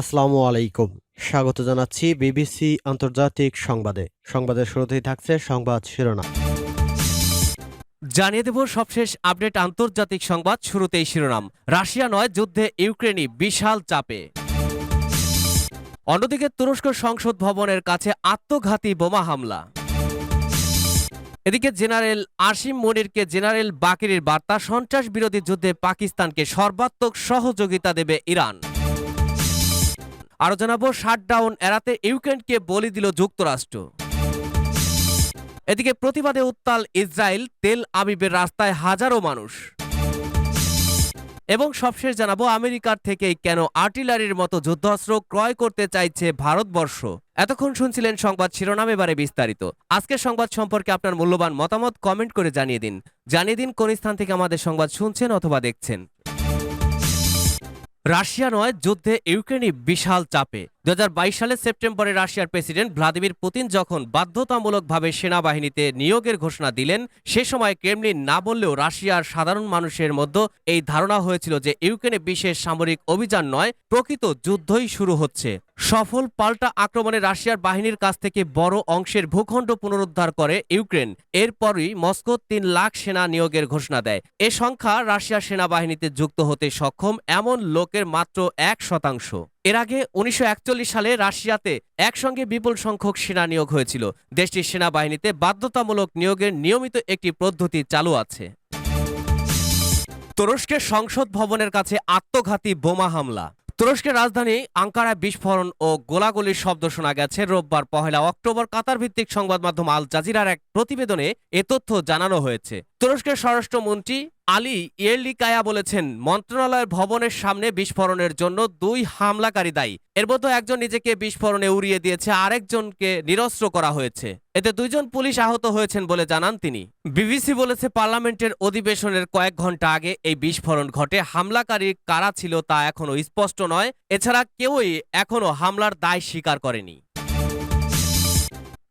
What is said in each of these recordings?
আসসালামু আলাইকুম। স্বাগত জানাচ্ছি বিবিসি আন্তর্জাতিক সংবাদে। সংবাদের শুরুতেই থাকছে সংবাদ শিরোনাম। জানিয়ে দেব সবশেষ আপডেট আন্তর্জাতিক সংবাদ শুরুতেই শিরোনাম। রাশিয়া নয়, যুদ্ধে ইউক্রেনই বিশাল চাপে। অন্যদিকে তুরস্ক সংসদ ভবনের কাছে আত্মঘাতী বোমা হামলা। এদিকে জেনারেল আসিম মনিরকে জেনারেল বাকিরের বার্তা, সন্ত্রাস বিরোধী যুদ্ধে পাকিস্তানকে সর্বাত্মক সহযোগিতা দেবে ইরান। আরও জানাব শাটডাউন এড়াতে ইউক্রেনকে বলি দিল যুক্তরাষ্ট্র। এদিকে প্রতিবাদে উত্তাল ইসরায়েল, তেল আবিবের রাস্তায় হাজারো মানুষ। এবং সবশেষ জানাব, আমেরিকার থেকেই কেন আর্টিলারির মতো যুদ্ধাস্ত্র ক্রয় করতে চাইছে ভারতবর্ষ? এতক্ষণ শুনছিলেন সংবাদ শিরোনাম, এবারে বিস্তারিত। আজকের সংবাদ সম্পর্কে আপনার মূল্যবান মতামত কমেন্ট করে জানিয়ে দিন। জানিয়ে দিন কোন স্থান থেকে আমাদের সংবাদ শুনছেন অথবা দেখছেন। রাশিয়া নয় যুদ্ধে ইউক্রেনই বিশাল চাপে। দু হাজার বাইশ সালের সেপ্টেম্বরে রাশিয়ার প্রেসিডেন্ট ভ্লাদিমির পুতিন যখন বাধ্যতামূলকভাবে সেনাবাহিনীতে নিয়োগের ঘোষণা দিলেন, সে সময় ক্রেমলিন না বললেও রাশিয়ার সাধারণ মানুষের মধ্যে এই ধারণা হয়েছিল যে ইউক্রেনে বিশেষ সামরিক অভিযান নয়, প্রকৃত যুদ্ধই শুরু হচ্ছে। সফল পাল্টা আক্রমণে রাশিয়ার বাহিনীর কাছ থেকে বড় অংশের ভূখণ্ড পুনরুদ্ধার করে ইউক্রেন। এরপরই মস্কো তিন লাখ সেনা নিয়োগের ঘোষণা দেয়। এ সংখ্যা রাশিয়ার সেনাবাহিনীতে যুক্ত হতে সক্ষম এমন লোকের মাত্র এক শতাংশ। এর আগে উনিশশো একচল্লিশ সালে রাশিয়াতে একসঙ্গে বিপুল সংখ্যক সেনা নিয়োগ হয়েছিল। দেশটির সেনাবাহিনীতে বাধ্যতামূলক নিয়োগের নিয়মিত একটি পদ্ধতি চালু আছে। তুরস্কের সংসদ ভবনের কাছে আত্মঘাতী বোমা হামলা। তুরস্কের রাজধানী আঙ্কারায় বিস্ফোরণ ও গোলাগুলির শব্দ শোনা গেছে। রোববার পহেলা অক্টোবর কাতার ভিত্তিক সংবাদ মাধ্যম আল জাজিরার এক প্রতিবেদনে এ তথ্য জানানো হয়েছে। তুরস্কের স্বরাষ্ট্রমন্ত্রী আলী ইয়েরলিকায়া বলেছেন, মন্ত্রণালয়ের ভবনের সামনে বিস্ফোরণের জন্য দুই হামলাকারী দায়ী। এর মধ্যে একজন নিজেকে বিস্ফোরণে উড়িয়ে দিয়েছে, আরেকজনকে নিরস্ত্র করা হয়েছে। এতে দুইজন পুলিশ আহত হয়েছেন বলে জানান তিনি। বিবিসি বলেছে, পার্লামেন্টের অধিবেশনের কয়েক ঘণ্টা আগে এই বিস্ফোরণ ঘটে। হামলাকারী কারা ছিল তা এখনও স্পষ্ট নয়। এছাড়া কেউই এখনও হামলার দায় স্বীকার করেনি।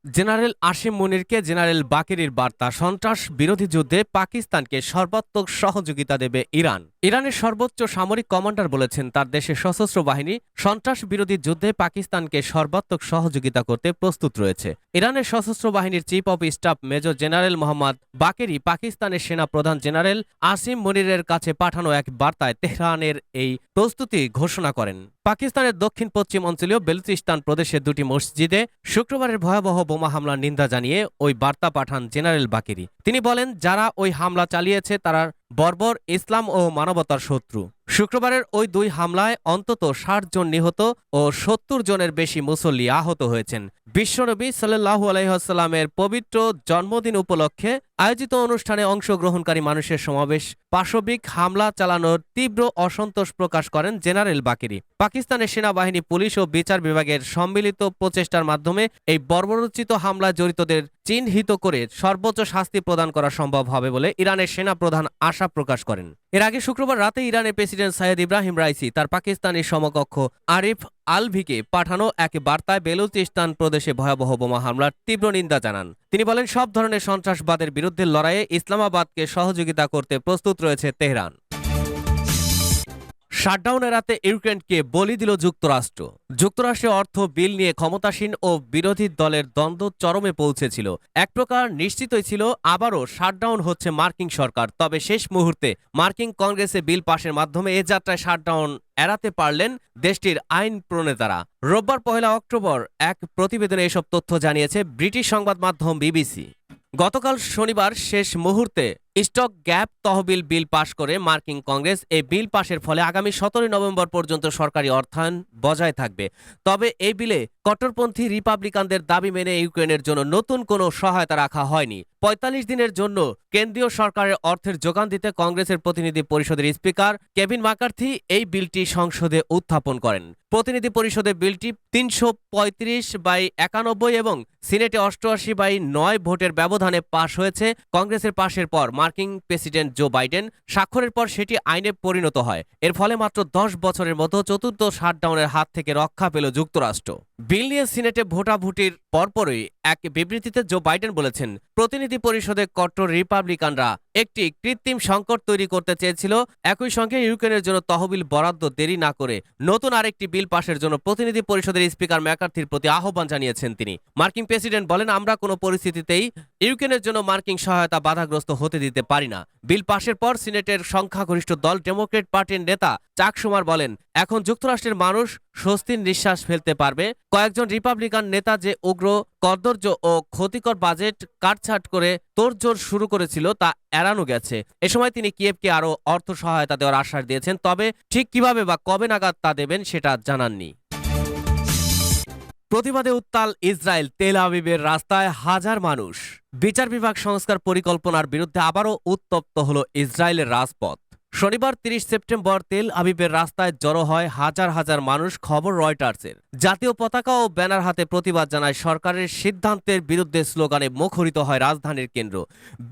জেনারেল আসিম মুনিরকে জেনারেল বাকেরির বার্তা, সন্ত্রাস বিরোধী যুদ্ধে পাকিস্তানকে সর্বাত্মক সহযোগিতা দেবে ইরান। ইরানের সর্বোচ্চ সামরিক কমান্ডার বলেছেন, তার দেশের সশস্ত্র বাহিনী সন্ত্রাস বিরোধী যুদ্ধে পাকিস্তানকে সর্বাত্মক সহযোগিতা করতে প্রস্তুত রয়েছে। ইরানের সশস্ত্র বাহিনীর chief of staff major general Mohammad Bagheri পাকিস্তানের সেনা প্রধান জেনারেল আসিম মনিরের কাছে পাঠানো এক বার্তায় তেহরানের এই প্রস্তুতি ঘোষণা করেন। পাকিস্তানের দক্ষিণ পশ্চিম অঞ্চলীয় বেলুচিস্তান প্রদেশের দুটি মসজিদে শুক্রবারের ভয়াবহ বোমা হামলার নিন্দা জানিয়ে ওই বার্তা পাঠান জেনারেল বাকিরি। তিনি বলেন, যারা ওই হামলা চালিয়েছে তারা বর্বর ইসলাম ও মানবতার শত্রু। শুক্রবারের ওই দুই হামলায় অন্তত ষাট জন নিহত ও সত্তর জনের বেশি মুসল্লি আহত হয়েছেন। বিশ্বনবী সাল্লাহু আলহিহাস্লামের পবিত্র জন্মদিন উপলক্ষে আয়োজিত অনুষ্ঠানে অংশগ্রহণকারী মানুষের সমাবেশ, পাশবিক হামলা চালানোর তীব্র অসন্তোষ প্রকাশ করেন জেনারেল বাকিরি। পাকিস্তানের সেনাবাহিনী, পুলিশ ও বিচার বিভাগের সম্মিলিত প্রচেষ্টার মাধ্যমে এই বর্বরোচিত হামলায় জড়িতদের চিহ্নিত করে সর্বোচ্চ শাস্তি প্রদান করা সম্ভব হবে বলে ইরানের সেনা প্রধান আশা প্রকাশ করেন। এর আগে শুক্রবার রাতে ইরানের প্রেসিডেন্ট সাইয়েদ ইব্রাহিম রাইসি তার পাকিস্তানি সমকক্ষ আরিফ আলভিকে পাঠানো এক বার্তায় বেলুচিস্তান প্রদেশে ভয়াবহ বোমা হামলার তীব্র নিন্দা জানান। তিনি বলেন, সব ধরনের সন্ত্রাসবাদের বিরুদ্ধে লড়াইয়ে ইসলামাবাদকে সহযোগিতা করতে প্রস্তুত রয়েছে তেহরান। শাটডাউন এড়াতে ইউক্রেনকে বলি দিল যুক্তরাষ্ট্র। যুক্তরাষ্ট্রের অর্থ, বিল নিয়ে ক্ষমতাসীন ও বিরোধী দলের দ্বন্দ্ব চরমে পৌঁছেছিল। এক প্রকার নিশ্চিতই ছিল, আবারও শাটডাউন হচ্ছে মার্কিন সরকার। তবে শেষ মুহূর্তে মার্কিন কংগ্রেসে বিল পাশের মাধ্যমে এ যাত্রায় শাটডাউন এড়াতে পারলেন দেশটির আইন প্রণেতারা। রোববার পহেলা অক্টোবর এক প্রতিবেদনে এসব তথ্য জানিয়েছে ব্রিটিশ সংবাদ মাধ্যম বিবিসি। গতকাল শনিবার শেষ মুহূর্তে স্টক গ্যাপ তহবিল বিল পাশ করে মার্কিন কংগ্রেস এই বিল পাশের ফলে আগামী সতেরোই নভেম্বর পর্যন্ত সরকারি অর্থায়ন বজায় থাকবে। তবে এই বিলে কট্টরপন্থী রিপাবলিকানদের দাবি মেনে ইউক্রেনের জন্য নতুন কোনো সহায়তা রাখা হয়নি। পঁয়তাল্লিশ দিনের জন্য কেন্দ্রীয় সরকারের অর্থের যোগান দিতে কংগ্রেসের প্রতিনিধি পরিষদের স্পিকার কেভিন মাকার্থি এই বিলটি সংসদে উত্থাপন করেন। প্রতিনিধি পরিষদে বিলটি তিনশো পঁয়ত্রিশ বাই একানব্বই এবং সিনেটে অষ্টআশি বাই নয় ভোটের ব্যবধানে পাশ হয়েছে। কংগ্রেসের পাশের পর মার্কিন প্রেসিডেন্ট জো বাইডেন স্বাক্ষরের পর সেটি আইনে পরিণত হয়। এর ফলে মাত্র দশ বছরের মতো চতুর্থ শাটডাউনের হাত থেকে রক্ষা পেল যুক্তরাষ্ট্র। বিল নিয়ে সিনেটে ভোটাভুটির পরপরই এক বিবৃতিতে জো বাইডেন বলেছেন, প্রতিনিধি পরিষদে কট্টর রিপাবলিকানরা একটি কৃত্রিম সংকট তৈরি করতে চেয়েছিল। একই সঙ্গে ইউক্রেনের জন্য তহবিল বরাদ্দ দেরি না করে নতুন আরেকটি বিল পাশের জন্য প্রতিনিধি পরিষদের স্পিকার ম্যাকার্থির প্রতি আহ্বান জানিয়েছেন তিনি। মার্কিন প্রেসিডেন্ট বলেন, আমরা কোনো পরিস্থিতিতেই ইউক্রেনের জন্য মার্কিন সহায়তা বাধাগ্রস্ত হতে দিতে পারি না। বিল পাশের পর সিনেটের সংখ্যাগরিষ্ঠ দল ডেমোক্রেট পার্টির নেতা চাক সুমার বলেন, এখন যুক্তরাষ্ট্রের মানুষ স্বস্তির নিঃশ্বাস ফেলতে পারবে। কয়েকজন রিপাবলিকান নেতা যে উগ্র কর্দর্য ও ক্ষতিকর বাজেট কাটছাট করে তোড়জোড় শুরু করেছিল তা এড়ানো গেছে। এ সময় তিনি কিয়েভকে আরও অর্থ সহায়তা দেওয়ার আশ্বাস দিয়েছেন, তবে ঠিক কীভাবে বা কবে নাগাদ তা দেবেন সেটা জানাননি। প্রতিবাদে উত্তাল ইসরায়েল তেল আবিবের রাস্তায় হাজার মানুষ। বিচার বিভাগ সংস্কার পরিকল্পনার বিরুদ্ধে আবারও উত্তপ্ত হল ইসরায়েলের রাজপথ। শনিবার তিরিশ সেপ্টেম্বর তেল আবিবের রাস্তায় জড়ো হয় হাজার হাজার মানুষ, খবর রয়টার্সের। জাতীয় পতাকা ও ব্যানার হাতে প্রতিবাদ জানায় সরকারের সিদ্ধান্তের বিরুদ্ধে স্লোগানে মুখরিত হয় রাজধানীর কেন্দ্র।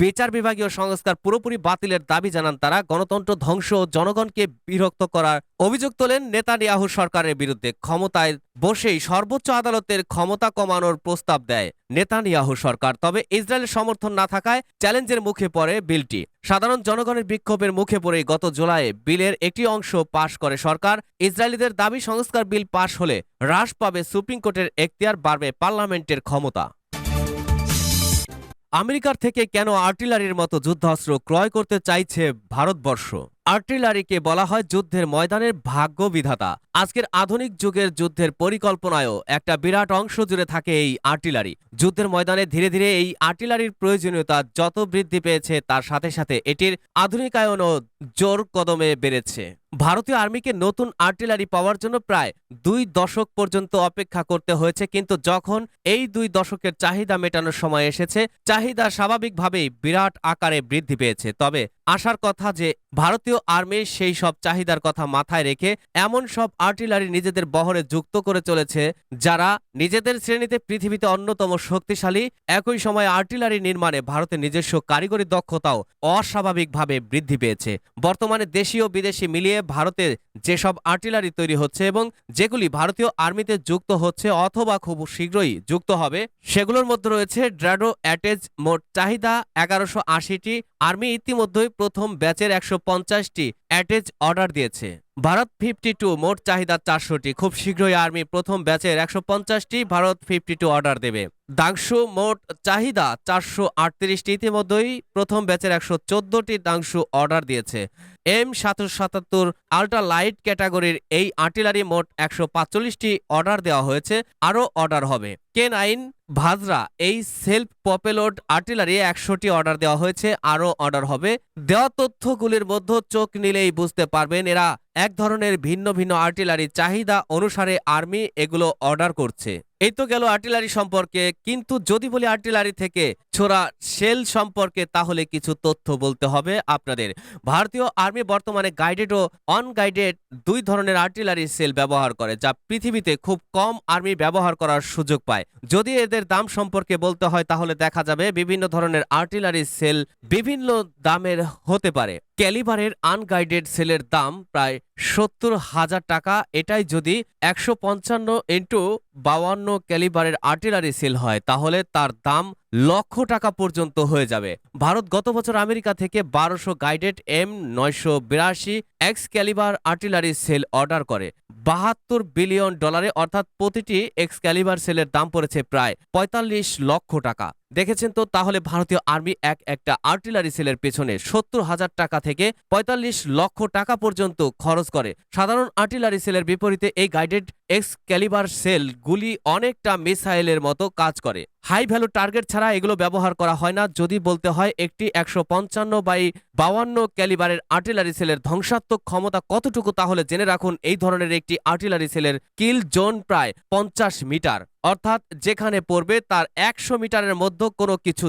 বিচার বিভাগীয় সংস্কার পুরোপুরি বাতিলের দাবি জানান তারা, গণতন্ত্র ধ্বংস ও জনগণকে বিরক্ত করার অভিযোগ তোলেন নেতানিয়াহু সরকারের বিরুদ্ধে। ক্ষমতায় বসেই সর্বোচ্চ আদালতের ক্ষমতা কমানোর প্রস্তাব দেয় নেতানিয়াহু সরকার। তবে ইসরায়েলের সমর্থন না থাকায় চ্যালেঞ্জের মুখে পড়ে বিলটি। সাধারণ জনগণের বিক্ষোভের মুখে পড়ে গত জুলাইয়ে বিলের একটি অংশ পাশ করে সরকার। ইসরায়েলিদের দাবি, সংস্কার বিল পাশ হলে হ্রাস পাবে সুপ্রিম কোর্টের এখতিয়ার, বাড়বে পার্লামেন্টের ক্ষমতা। আমেরিকার থেকে কেন আর্টিলারির মতো যুদ্ধাস্ত্র ক্রয় করতে চাইছে ভারতবর্ষ? আর্টিলারিকে বলা হয় যুদ্ধের ময়দানের ভাগ্য বিধাতা। আজকের আধুনিক যুগের যুদ্ধের পরিকল্পনায়ও একটা বিরাট অংশ জুড়ে থাকে এই আর্টিলারি। যুদ্ধের ময়দানে ধীরে ধীরে এই আর্টিলারির প্রয়োজনীয়তা যত বৃদ্ধি পেয়েছে, তার সাথে সাথে এটির আধুনিকায়নও জোর কদমে বেড়েছে। ভারতীয় আর্মিকে নতুন আর্টিলারি পাওয়ার জন্য প্রায় দুই দশক পর্যন্ত অপেক্ষা করতে হয়েছে, কিন্তু যখন এই দুই দশকের চাহিদা মেটানোর সময় এসেছে, চাহিদা স্বাভাবিকভাবেই বিরাট আকারে বৃদ্ধি পেয়েছে। তবে আশার কথা যে ভারতীয় আর্মির সেই সব চাহিদার কথা মাথায় রেখে এমন সব আর্টিলারি নিজেদের বহরে যুক্ত করে চলেছে, যারা নিজেদের শ্রেণীতে পৃথিবীতে অন্যতম শক্তিশালী, একই সময় আর্টিলারি নির্মাণে ভারতের নিজস্ব কারিগরি দক্ষতাও অস্বাভাবিকভাবে বৃদ্ধি পেয়েছে। বর্তমানে দেশীয় বিদেশি মিলিয়ে ভারতে যেসব আর্টিলারি তৈরি হচ্ছে এবং যেগুলি ভারতীয় আর্মিতে যুক্ত হচ্ছে অথবা খুব শীঘ্রই যুক্ত হবে, সেগুলোর মধ্যে রয়েছে ড্রাডো অ্যাটেজ মোট চাহিদা এগারোশো আশিটি আর্মি ইতিমধ্যেই প্রথম ব্যাচের একশো পঞ্চাশটি অ্যাটেচ অর্ডার দিয়েছে। ভারত ফিফটি টু মোট চাহিদা চারশোটি। খুব শীঘ্রই আর্মি প্রথম ব্যাচের একশো পঞ্চাশটি ভারত ফিফটি টু অর্ডার দেবে। দাংশু মোট চাহিদা চারশো আটত্রিশটি। ইতিমধ্যেই প্রথম ব্যাচের একশো চোদ্দটি দাংশু অর্ডার দিয়েছে। এম সাতশো সাতাত্তর আল্ট্রা লাইট ক্যাটাগরির এই আর্টিলারি মোট একশো পাঁচচল্লিশটি অর্ডার দেওয়া হয়েছে। আরও অর্ডার হবে। কে নাইন ভাজরা, এই সেলফ পপেলোড আর্টিলারি একশোটি অর্ডার দেওয়া হয়েছে। আরও অর্ডার হবে। দেওয়া তথ্যগুলির মধ্যে চোখ নিলেই বুঝতে পারবেন এরা এক ধরনের ভিন্ন ভিন্ন আর্টিলারি চাহিদা অনুসারে আর্মি এগুলো অর্ডার করছে। এই তো গেল আর্টিলারি সম্পর্কে, কিন্তু যদি বলি আর্টিলারি থেকে ছোড়া শেল সম্পর্কে, তাহলে কিছু তথ্য বলতে হবে আপনাদের। ভারতীয় আর্মি বর্তমানে গাইডেড ও অনগাইডেড দুই ধরনের আর্টিলারি সেল ব্যবহার করে, যা পৃথিবীতে খুব কম আর্মি ব্যবহার করার সুযোগ পায়। যদি এদের দাম সম্পর্কে বলতে হয়, তাহলে দেখা যাবে বিভিন্ন ধরনের আর্টিলারি সেল বিভিন্ন দামের হতে পারে। ক্যালিবারের আনগাইডেড সেলের দাম প্রায় সত্তর হাজার টাকা, এটাই যদি একশো পঞ্চান্ন ইন্টু বাউান্ন ক্যালিবারের আর্টিলারি সেল হয়, তাহলে তার দাম লক্ষ টাকা পর্যন্ত হয়ে যাবে। ভারত গত বছর আমেরিকা থেকে বারোশো গাইডেড এম নয়শো বিরাশি X calibre artillery shell order করে। বাহাত্তর বিলিয়ন ডলারে, অর্থাৎ প্রতিটি এক্স ক্যালিবার সেলের দাম পড়েছে প্রায় পঁয়তাল্লিশ লক্ষ টাকা। দেখেছেন তো, তাহলে ভারতীয় আর্মি এক একটা আর্টিলারি সেলের পেছনে সত্তর হাজার টাকা থেকে পঁয়তাল্লিশ লক্ষ টাকা পর্যন্ত খরচ করে। সাধারণ আর্টিলারি সেলের বিপরীতে এই গাইডেড এক্স ক্যালিবার সেল গুলি অনেকটা মিসাইলের মতো কাজ করে। হাই ভ্যালু টার্গেট ছাড়া এগুলো ব্যবহার করা হয় না। যদি বলতে হয় একটি একশো পঞ্চান্ন বাই বাউান্ন ক্যালিবারের আর্টিলারি সেলের ধ্বংসাত্মক ক্ষমতা কতটুকু, তাহলে জেনে রাখুন এই ধরনের একটি আর্টিলারি সেলের কিল জোন প্রায় পঞ্চাশ মিটার। অর্থাৎ যেখানে পড়বে তার একশো মিটারের মধ্যে কোনো কিছু